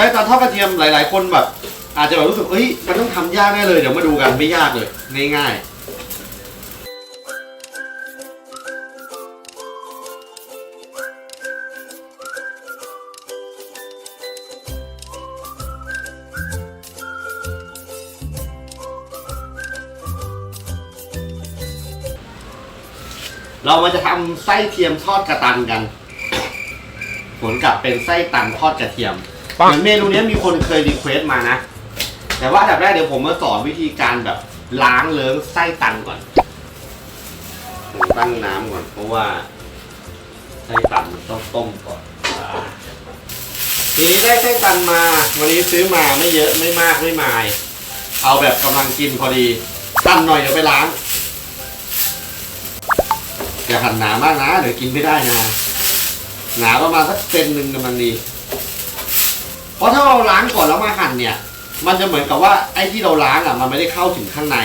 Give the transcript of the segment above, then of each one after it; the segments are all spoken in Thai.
ส้ตันทอดกระเทียมหลาย ๆ คนแบบ อาจจะแบบรู้สึกเอ้ยมันต้องทำยากแน่เลยเดี๋ยวมาดูกันไม่ยากเลยง่ายๆเรามาจะทำไส้เทียมทอดกระตันกันผลกลับเป็นไส้ตันทอดกระเทียม เหมือนเมนูเนี้ยมีคนเคยรีเควสต์มานะ แต่ว่าอันดับแรกเดี๋ยวผมมาสอนวิธีการแบบล้างเลิ้งไส้ตันก่อนผมตั้งน้ำก่อน เพราะว่าไส้ตันมันต้องต้มก่อนอ่าทีนี้ได้ไส้ตันมา วันนี้ซื้อมาไม่เยอะไม่มากไม่มาย เอาแบบกำลังกินพอดีตันหน่อยเดี๋ยวไปล้างอย่าหั่นหนามากนะเดี๋ยวกินไม่ได้นะหนาประมาณสักเซนหนึ่งกำลังดี เพราะถ้าเราล้างก่อนแล้วมาหั่นเนี่ย มันจะเหมือนกับว่าไอ้ที่เราล้างอะมันไม่ได้เข้าถึงข้างใน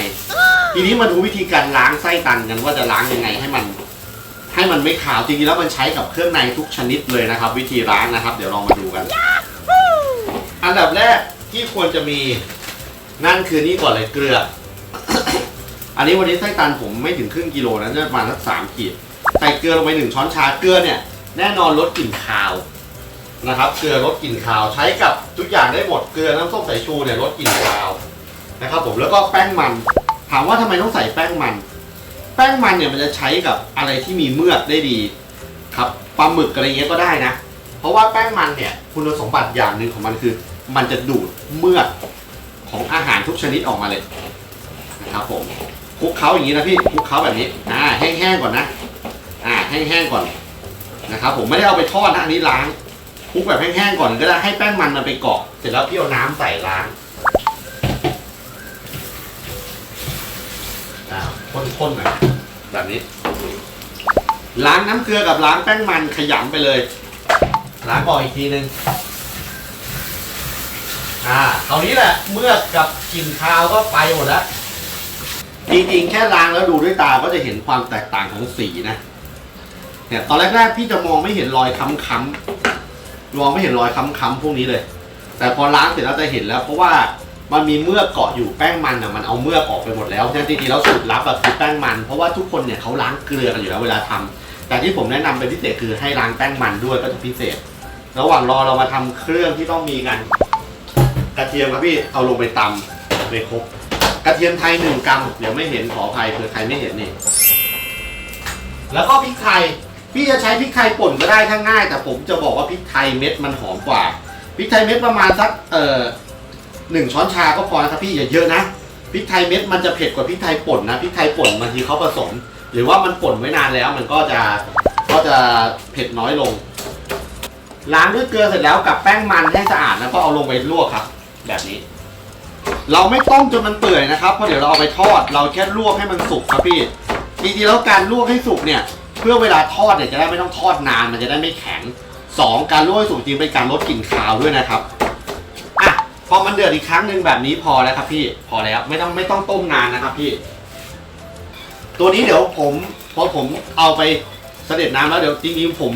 ทีนี้มาดูวิธีการล้างไส้ตันกันว่าจะล้างยังไงให้มัน ให้มันไม่ขาวจริงๆแล้วมันใช้กับเครื่องในทุกชนิดเลยนะครับ วิธีล้างนะครับ เดี๋ยวลองมาดูกัน อันดับแรกที่ควรจะมีนั่นคือนี่ก่อนเลยเกลือ อันนี้วันนี้ไส้ตันผมไม่ถึงครึ่งกิโลนะน่าจะประมาณสักสามขีดใส่เกลือลงไปหนึ่งช้อนชาเกลือเนี่ยแน่นอนลดกลิ่นคาว นะครับเกลือลดกลิ่นคาวใช้กับทุกอย่างได้หมดเกลือน้ำส้มสายชูเนี่ยลดกลิ่นคาวนะครับผมแล้วก็แป้งมัน ถามว่าทำไมต้องใส่แป้งมัน แป้งมันเนี่ยมันจะใช้กับอะไรที่มีเมือกได้ดีครับปลาหมึกอะไรเงี้ยก็ได้นะ เพราะว่าแป้งมันเนี่ยคุณสมบัติอย่างหนึ่งของมันคือ มันจะดูดเมือกของอาหารทุกชนิดออกมาเลยนะครับผมคลุกเคล้าอย่างนี้นะพี่คลุกเคล้าแบบนี้อ่าแห้งๆก่อนนะอ่าแห้งๆก่อนนะครับผมไม่ได้เอาไปทอดนะอันนี้ล้าง ลุกแบบแห้งๆก่อนก็ได้ให้แป้งมันมันไปเกาะเสร็จแล้วพี่เอาน้ำใส่ล้างอ่าข้นๆหน่อยแบบนี้ ล้างน้ำเกลือกับล้างแป้งมันขยำไปเลย ล้างออกอีกทีนึงอ่าคราวนี้แหละเมื่อกกับกลิ่นคาวก็ไปหมดแล้วจริงๆแค่ล้างแล้วดูด้วยตาก็จะเห็นความแตกต่างของสีนะเนี่ยตอนแรกๆพี่จะมองไม่เห็นรอยค้ำๆ มองไม่เห็นรอยค้ำๆพวกนี้เลย แต่พอล้างเสร็จแล้วจะเห็นแล้ว เพราะว่ามันมีเมือกเกาะอยู่แป้งมันอะมันเอาเมือกออกไปหมดแล้วฉะนั้นจริงๆแล้วสูตรลับอะคือแป้งมัน เพราะว่าทุกคนเนี่ยเขาล้างเกลือกันอยู่แล้วเวลาทำแต่ที่ผมแนะนำเป็นพิเศษคือให้ล้างแป้งมันด้วยก็จะพิเศษ ระหว่างรอเรามาทำเครื่องที่ต้องมีกันกระเทียมครับพี่เอาลงไปตำไปครบกระเทียมไทยหนึ่งกรัมเดี๋ยวไม่เห็นขออภัยเผื่อใครไม่เห็นนี่แล้วก็พริกไทย พี่จะใช้พริกไทยป่นก็ได้ถ้าง่าย แต่ผมจะบอกว่าพริกไทยเม็ดมันหอมกว่าพริกไทยเม็ดประมาณสักเอ่อหนึ่งช้อนชาก็พอนะครับพี่อย่าเยอะนะพริกไทยเม็ดมันจะเผ็ดกว่าพริกไทยป่นนะพริกไทยป่นบางทีเขาผสม หรือว่ามันป่นไว้นานแล้ว มันก็จะก็จะเผ็ดน้อยลงล้างด้วยเกลือเสร็จแล้วกับแป้งมันให้สะอาดแล้วก็เอาลงไปลวกครับ แบบนี้ เราไม่ต้มจนมันเปื่อยนะครับเพราะเดี๋ยวเราเอาไปทอด เราแค่ลวกให้มันสุกครับพี่จริงๆแล้วการลวกให้สุกเนี่ย พื่อเวลาทอดเนี่ยจะได้ไม่ต้องทอดนานมันจะได้ไม่แข็งสองการลวกให้สุกจริงเป็นการลดกลิ่นคาวด้วยนะครับอะพอมันเดือดอีกครั้งหนึ่งแบบนี้พอแล้วครับพี่พอแล้วไม่ต้องไม่ต้องต้มนานนะครับพี่ ตัวนี้เดี๋ยวผมพอผมเอาไปเสด็จน้ำแล้วเดี๋ยวจริงๆผม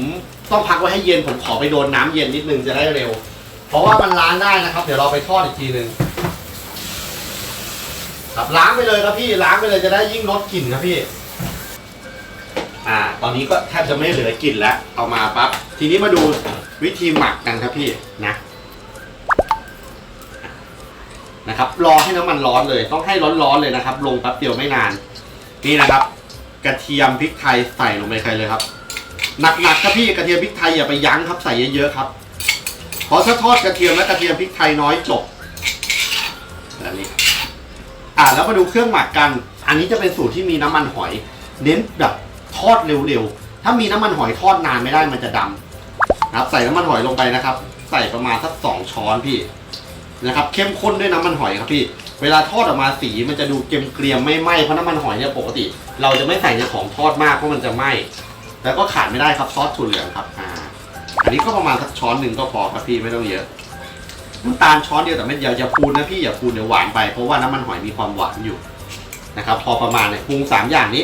ต้องพักไว้ให้เย็นผมขอไปโดนน้ำเย็นนิดนึงจะได้เร็ว เพราะว่ามันล้างได้นะครับ เดี๋ยวเราไปทอดอีกทีหนึ่งครับล้างไปเลยครับพี่ล้างไปเลยจะได้ยิ่งลดกลิ่นครับพี่ อ่า ตอนนี้ก็แทบจะไม่เหลือกลิ่นแล้ว เอามาปั๊บ ทีนี้มาดูวิธีหมักกันครับพี่นะนะครับ รอให้น้ำมันร้อนเลย ต้องให้ร้อนๆเลยนะครับ ลงแป๊บเดียวไม่นาน นี่นะครับ กระเทียมพริกไทยใส่ลงไปใครเลยครับ หนักๆครับพี่กระเทียมพริกไทยอย่าไปยั้งครับใส่เยอะๆครับเพราะถ้าทอดกระเทียมและกระเทียมพริกไทยน้อยจบแบบนี้อ่าแล้วมาดูเครื่องหมักกัน อันนี้จะเป็นสูตรที่มีน้ำมันหอย เน้นแบบ ทอดเร็วๆ ถ้ามีน้ำมันหอยทอดนานไม่ได้มันจะดำนะครับ ใส่น้ำมันหอยลงไปนะครับ ใส่ประมาณสักสองช้อนพี่นะครับ เข้มข้นด้วยน้ำมันหอยครับพี่ เวลาทอดออกมาสีมันจะดูเกรียมๆไม่ไหม้เพราะน้ำมันหอยเนี่ยปกติ เราจะไม่ใส่ในของทอดมากเพราะมันจะไหม้แล้วก็ขาดไม่ได้ครับซอสถั่วเหลืองครับอ่าอันนี้ก็ประมาณสักช้อนหนึ่งก็พอครับพี่ไม่ต้องเยอะน้ำตาลช้อนเดียวแต่ไม่อย่าอย่าพูนนะพี่อย่าพูนเดี๋ยวหวานไปเพราะว่าน้ำมันหอยมีความหวานอยู่นะครับ พอประมาณเนี่ยปรุงสามอย่างนี้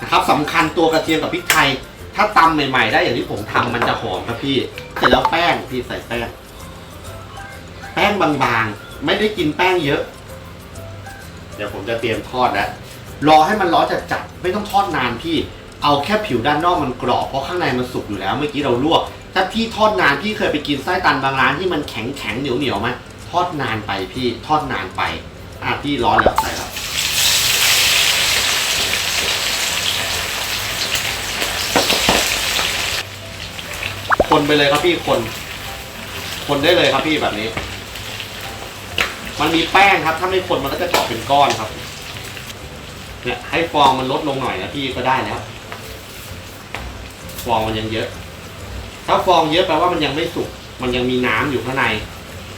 นะครับสำคัญตัวกระเทียมกับพริกไทย ถ้าตำใหม่ๆ ได้อย่างที่ผมทำมันจะหอมครับพี่ เสร็จแล้วแป้งพี่ใส่แป้ง แป้งบางๆ ไม่ได้กินแป้งเยอะ เดี๋ยวผมจะเตรียมทอดแล้วรอให้มันร้อนจัดๆไม่ต้องทอดนานพี่ เอาแค่ผิวด้านนอกมันกรอบเพราะข้างในมันสุกอยู่แล้วเมื่อกี้เราลวก ถ้าพี่ทอดนานพี่เคยไปกินไส้ตันบางร้านที่มันแข็งแข็งเหนียวเหนียวไหมทอดนานไปพี่ทอดนานไป อะพี่ร้อนแล้วใส่แล้ว คนไปเลยครับพี่คน คนได้เลยครับพี่แบบนี้ มันมีแป้งครับ ถ้าไม่คนมันก็จะเกาะเป็นก้อนครับ เนี่ย ให้ฟองมันลดลงหน่อยนะพี่ก็ได้แล้ว ฟองมันยังเยอะ ถ้าฟองเยอะแปลว่ามันยังไม่สุก มันยังมีน้ำอยู่ข้างใน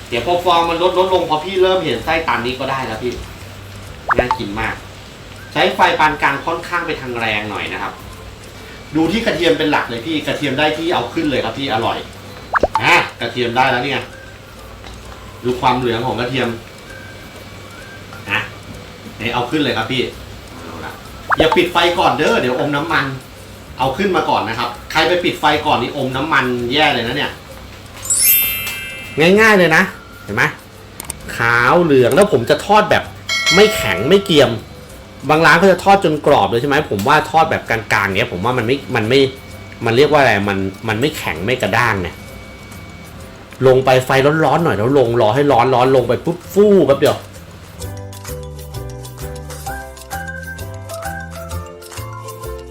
เดี๋ยวพอฟองมันลดลดลงพอพี่เริ่มเห็นไส้ตันนี้ก็ได้แล้วพี่ น่ากินมาก ใช้ไฟปานกลางค่อนข้างไปทางแรงหน่อยนะครับ ดูที่กระเทียมเป็นหลักเลยพี่กระเทียมได้ที่เอาขึ้นเลยครับพี่อร่อยอะกระเทียมได้แล้วเนี่ยดูความเหลืองของกระเทียมนะนี่เอาขึ้นเลยครับพี่เอาละอย่าปิดไฟก่อนเด้อเดี๋ยวอมน้ำมัน เอาขึ้นมาก่อนนะครับ ใครไปปิดไฟก่อนนี่อมน้ำมันแย่เลยนะเนี่ย ง่าย ๆเลยนะ เห็นไหมขาวเหลืองแล้วผมจะทอดแบบไม่แข็งไม่เกรียม บางร้านเขาจะทอดจนกรอบเลยใช่ไหมผมว่าทอดแบบกลางๆเนี้ยผมว่ามันไม่มันไม่มันเรียกว่าอะไรมันมันไม่แข็งไม่กระด้างเนี่ยลงไปไฟร้อนๆหน่อยแล้วลงรอให้ร้อนร้อนลงไปปุ๊บฟู่แป๊บเดียว